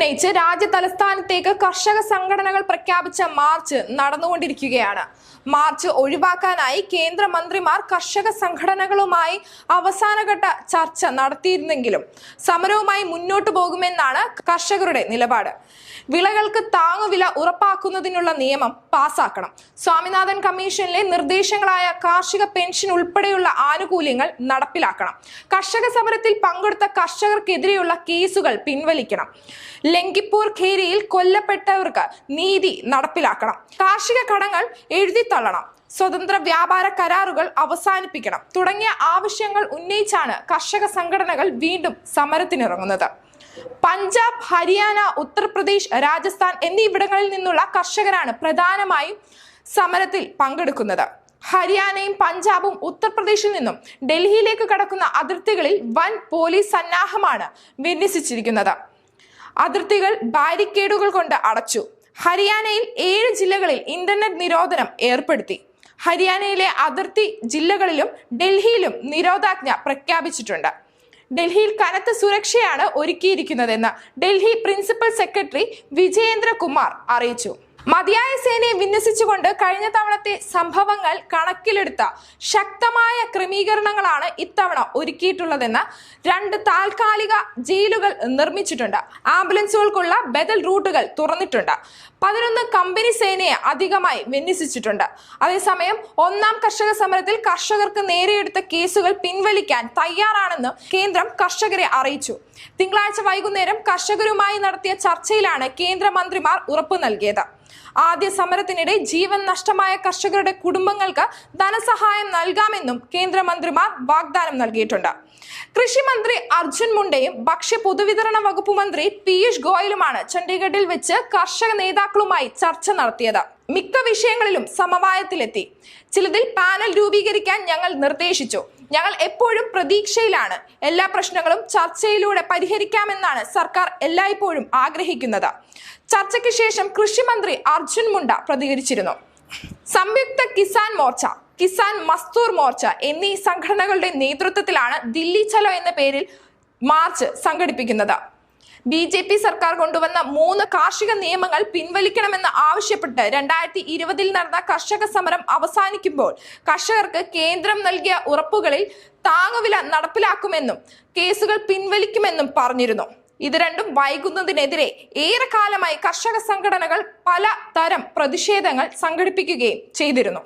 ഉന്നയിച്ച് രാജ്യ തലസ്ഥാനത്തേക്ക് കർഷക സംഘടനകൾ പ്രഖ്യാപിച്ച മാർച്ച് നടന്നുകൊണ്ടിരിക്കുകയാണ്. മാർച്ച് ഒഴിവാക്കാനായി കേന്ദ്രമന്ത്രിമാർ കർഷക സംഘടനകളുമായി അവസാനഘട്ട ചർച്ച നടത്തിയിരുന്നെങ്കിലും സമരവുമായി മുന്നോട്ടു പോകുമെന്നാണ് കർഷകരുടെ നിലപാട്. വിളകൾക്ക് താങ്ങുവില ഉറപ്പാക്കുന്നതിനുള്ള നിയമം പാസാക്കണം. സ്വാമിനാഥൻ കമ്മീഷനിലെ നിർദ്ദേശങ്ങളായ കാർഷിക പെൻഷൻ ഉൾപ്പെടെയുള്ള ആനുകൂല്യങ്ങൾ നടപ്പിലാക്കണം. കർഷക സമരത്തിൽ പങ്കെടുത്ത കർഷകർക്കെതിരെയുള്ള കേസുകൾ പിൻവലിക്കണം. ലങ്കിപ്പൂർ ഖേരിയിൽ കൊല്ലപ്പെട്ടവർക്ക് നീതി നടപ്പിലാക്കണം. കാർഷിക കടങ്ങൾ എഴുതിത്തള്ളണം സ്വതന്ത്ര വ്യാപാര കരാറുകൾ അവസാനിപ്പിക്കണം. തുടങ്ങിയ ആവശ്യങ്ങൾ ഉന്നയിച്ചാണ് കർഷക സംഘടനകൾ വീണ്ടും സമരത്തിനിറങ്ങുന്നത്. പഞ്ചാബ് ഹരിയാന ഉത്തർപ്രദേശ് രാജസ്ഥാൻ എന്നിവിടങ്ങളിൽ നിന്നുള്ള കർഷകരാണ് പ്രധാനമായും സമരത്തിൽ പങ്കെടുക്കുന്നത്. ഹരിയാനയും പഞ്ചാബും ഉത്തർപ്രദേശിൽ നിന്നും ഡൽഹിയിലേക്ക് കടക്കുന്ന അതിർത്തികളിൽ വൻ പോലീസ് സന്നാഹമാണ് വിന്യസിച്ചിരിക്കുന്നത്. അതിർത്തികൾ ബാരിക്കേഡുകൾ കൊണ്ട് അടച്ചു. ഹരിയാനയിൽ ഏഴ് ജില്ലകളിൽ ഇന്റർനെറ്റ് നിരോധനം ഏർപ്പെടുത്തി. ഹരിയാനയിലെ അതിർത്തി ജില്ലകളിലും ഡൽഹിയിലും നിരോധാജ്ഞ പ്രഖ്യാപിച്ചിട്ടുണ്ട്. ഡൽഹിയിൽ കനത്ത സുരക്ഷയാണ് ഒരുക്കിയിരിക്കുന്നതെന്ന് ഡൽഹി പ്രിൻസിപ്പൽ സെക്രട്ടറി വിജയേന്ദ്ര കുമാർ അറിയിച്ചു. മതിയായ സേനയെ വിന്യസിച്ചുകൊണ്ട് കഴിഞ്ഞ തവണത്തെ സംഭവങ്ങൾ കണക്കിലെടുത്ത ശക്തമായ ക്രമീകരണങ്ങളാണ് ഇത്തവണ ഒരുക്കിയിട്ടുള്ളതെന്ന് രണ്ട് താൽക്കാലിക ജയിലുകൾ നിർമ്മിച്ചിട്ടുണ്ട്. ആംബുലൻസുകൾക്കുള്ള ബദൽ റൂട്ടുകൾ തുറന്നിട്ടുണ്ട്. പതിനൊന്ന് കമ്പനി സേനയെ അധികമായി വിന്യസിച്ചിട്ടുണ്ട്. അതേസമയം ഒന്നാം കർഷക സമരത്തിൽ കർഷകർക്ക് നേരെയെടുത്ത കേസുകൾ പിൻവലിക്കാൻ തയ്യാറാണെന്ന് കേന്ദ്രം കർഷകരെ അറിയിച്ചു. തിങ്കളാഴ്ച വൈകുന്നേരം കർഷകരുമായി നടത്തിയ ചർച്ചയിലാണ് കേന്ദ്രമന്ത്രിമാർ ഉറപ്പു നൽകിയത്. ആദ്യ സമരത്തിനിടെ ജീവൻ നഷ്ടമായ കർഷകരുടെ കുടുംബങ്ങൾക്ക് ധനസഹായം നൽകാമെന്നും കേന്ദ്രമന്ത്രിമാർ വാഗ്ദാനം നൽകിയിട്ടുണ്ട്. കൃഷിമന്ത്രി അർജുൻ മുണ്ടയും ഭക്ഷ്യ പൊതുവിതരണ വകുപ്പ് മന്ത്രി പീയൂഷ് ഗോയലുമാണ് ചണ്ഡീഗഡിൽ വെച്ച് കർഷക നേതാക്കളുമായി ചർച്ച നടത്തിയത്. മിക്ക വിഷയങ്ങളിലും സമവായത്തിലെത്തി. ചിലതിൽ പാനൽ രൂപീകരിക്കാൻ ഞങ്ങൾ നിർദ്ദേശിച്ചു. ഞങ്ങൾ എപ്പോഴും പ്രതീക്ഷയിലാണ്. എല്ലാ പ്രശ്നങ്ങളും ചർച്ചയിലൂടെ പരിഹരിക്കാമെന്നാണ് സർക്കാർ എല്ലായ്പ്പോഴും ആഗ്രഹിക്കുന്നത്. ചർച്ചയ്ക്ക് ശേഷം കൃഷിമന്ത്രി അർജുൻ മുണ്ട പ്രതികരിച്ചിരുന്നു. സംയുക്ത കിസാൻ മോർച്ച കിസാൻ മസ്തൂർ മോർച്ച എന്നീ സംഘടനകളുടെ നേതൃത്വത്തിലാണ് ദില്ലി ചലോ എന്ന പേരിൽ മാർച്ച് സംഘടിപ്പിക്കുന്നത്. ബി ജെ പി സർക്കാർ കൊണ്ടുവന്ന മൂന്ന് കാർഷിക നിയമങ്ങൾ പിൻവലിക്കണമെന്ന് ആവശ്യപ്പെട്ട് രണ്ടായിരത്തി ഇരുപതിൽ നടന്ന കർഷക സമരം അവസാനിക്കുമ്പോൾ കർഷകർക്ക് കേന്ദ്രം നൽകിയ ഉറപ്പുകളിൽ താങ്ങുവില നടപ്പിലാക്കുമെന്നും കേസുകൾ പിൻവലിക്കുമെന്നും പറഞ്ഞിരുന്നു. ഇത് രണ്ടും വൈകുന്നതിനെതിരെ ഏറെക്കാലമായി കർഷക സംഘടനകൾ പല തരം പ്രതിഷേധങ്ങൾ സംഘടിപ്പിക്കുകയും ചെയ്തിരുന്നു.